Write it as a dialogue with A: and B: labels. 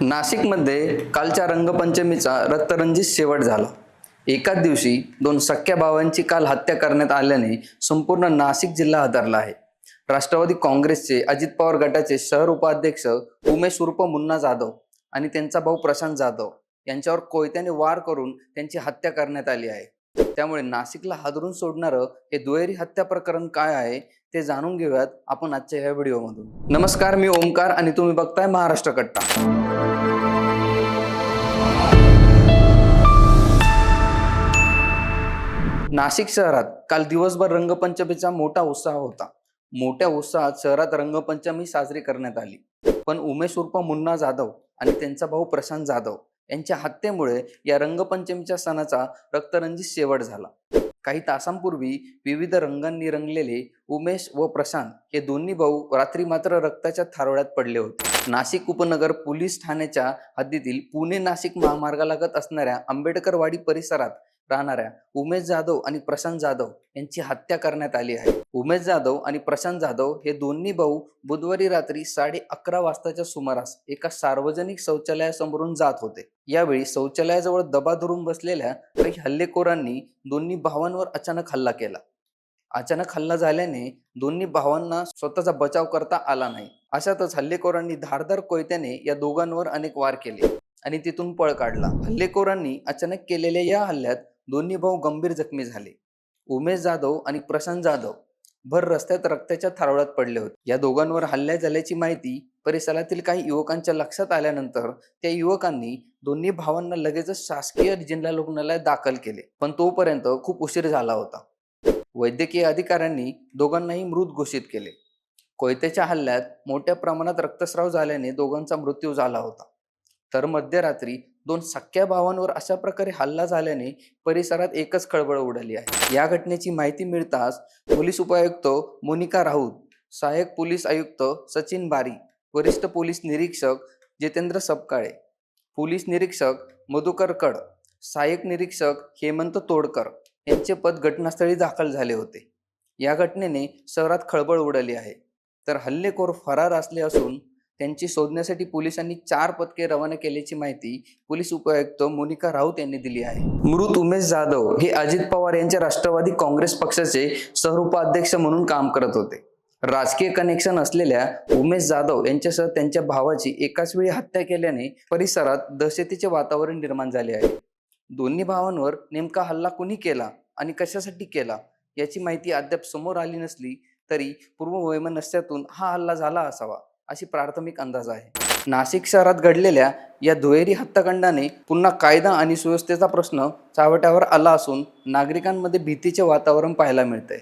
A: नाशिकमध्ये कालच्या रंगपंचमीचा रक्तरंजित शेवट झाला. एकाच दिवशी दोन सख्या भावांची काल हत्या करण्यात आल्याने संपूर्ण नाशिक जिल्हा हादरला आहे. राष्ट्रवादी काँग्रेसचे अजित पवार गटाचे शहर उपाध्यक्ष उमेश उर्फ मुन्ना जाधव आणि त्यांचा भाऊ प्रशांत जाधव यांच्यावर कोयत्याने वार करून त्यांची हत्या करण्यात आली आहे. त्यामुळे नाशिकला हादरून सोडणारं हे दुहेरी हत्या प्रकरण काय आहे ते जाणून घेऊयात आपण आजच्या ह्या व्हिडिओमधून. नमस्कार मी ओमकार आणि तुम्ही बघताय महाराष्ट्र कट्टा. नाशिक शहरात काल दिवसभर रंगपंचमीचा मोठा उत्साह होता. मोठ्या उत्साहात शहरात रंगपंचमी साजरी करण्यात आली. पण उमेश उर्फ मुन्ना जाधव आणि त्यांचा भाऊ प्रशांत जाधव यांच्या हत्येमुळे या रंगपंचमीच्या सणाचा रक्तरंजित शेवट झाला. काही तासांपूर्वी विविध रंगांनी रंगलेले उमेश व प्रशांत हे दोन्ही भाऊ रात्री मात्र रक्ताच्या थारोळ्यात पडले होते. नाशिक उपनगर पोलीस ठाण्याच्या हद्दीतील पुणे नाशिक महामार्गालगत असणाऱ्या आंबेडकरवाडी परिसरात राहणाऱ्या उमेश जाधव आणि प्रशांत जाधव यांची हत्या करण्यात आली आहे. उमेश जाधव आणि प्रशांत जाधव हे दोन्ही भाऊ बुधवारी रात्री साडे अकरा वाजताच्या सुमारास एका सार्वजनिक शौचालयासमोरून जात होते. यावेळी शौचालयाजवळ दबा धरून बसलेल्या काही हल्लेखोरांनी दोन्ही भावांवर अचानक हल्ला केला. अचानक हल्ला झाल्याने दोन्ही भावांना स्वतःचा बचाव करता आला नाही. अशातच हल्लेखोरांनी धारदार कोयत्याने या दोघांवर अनेक वार केले आणि तिथून पळ काढला. हल्लेखोरांनी अचानक केलेल्या या हल्ल्यात दोन्ही भाऊ गंभीर जखमी झाले. उमेश जाधव आणि प्रशांत जाधव भर रस्त्यात रक्ताच्या थारोळ्यात पडले होते. या दोघांवर हल्ला झाल्याची माहिती परिसरातील काही युवकांच्या लक्षात आल्यानंतर त्या युवकांनी दोन्ही भावांना लगेचच शासकीय जिल्हा रुग्णालयात दाखल केले. पण तोपर्यंत खूप उशीर झाला होता. वैद्यकीय अधिकाऱ्यांनी दोघांनाही मृत घोषित केले. कोयत्याच्या हल्ल्यात मोठ्या प्रमाणात रक्तस्राव झाल्याने दोघांचा मृत्यू झाला होता. तर मध्यरात्री दोन सख्या भावांवर अशा प्रकारे हल्ला झाल्याने परिसरात एकच खळबळ उडाली आहे. या घटनेची माहिती मिळताच पोलीस उपायुक्त मोनिका राऊत सहाय्यक पोलीस आयुक्त सचिन बारी वरिष्ठ पोलीस निरीक्षक जितेंद्र सपकाळे पोलीस निरीक्षक मधुकर कड सहाय्यक निरीक्षक हेमंत तोडकर यांचे पद घटनास्थळी दाखल झाले होते. या घटनेने शहरात खळबळ उडाली आहे. तर हल्लेखोर फरार असले असून त्यांची शोधण्यासाठी पोलिसांनी चार पथके रवाना केल्याची माहिती पोलीस उपायुक्त मोनिका राऊत यांनी दिली आहे. मृत उमेश जाधव हे अजित पवार यांच्या राष्ट्रवादी काँग्रेस पक्षाचे सहउपाध्यक्ष म्हणून काम करत होते. राजकीय कनेक्शन असलेल्या उमेश जाधव यांच्यासह त्यांच्या भावाची एकाच वेळी हत्या केल्याने परिसरात दहशतीचे वातावरण निर्माण झाले आहे. दोन्ही भावांवर नेमका हल्ला कुणी केला आणि कशासाठी केला याची माहिती अद्याप समोर आली नसली तरी पूर्व वैमनस्यातून हा हल्ला झाला असावा. अशी प्राथमिक अंदाज आहे. नाशिक शहरात घडलेल्या या दुहेरी हत्याकांडाने पुन्हा कायदा आणि सुव्यवस्थेचा प्रश्न चावट्यावर आला असून नागरिकांमध्ये भीतीचे वातावरण पाहायला मिळतंय.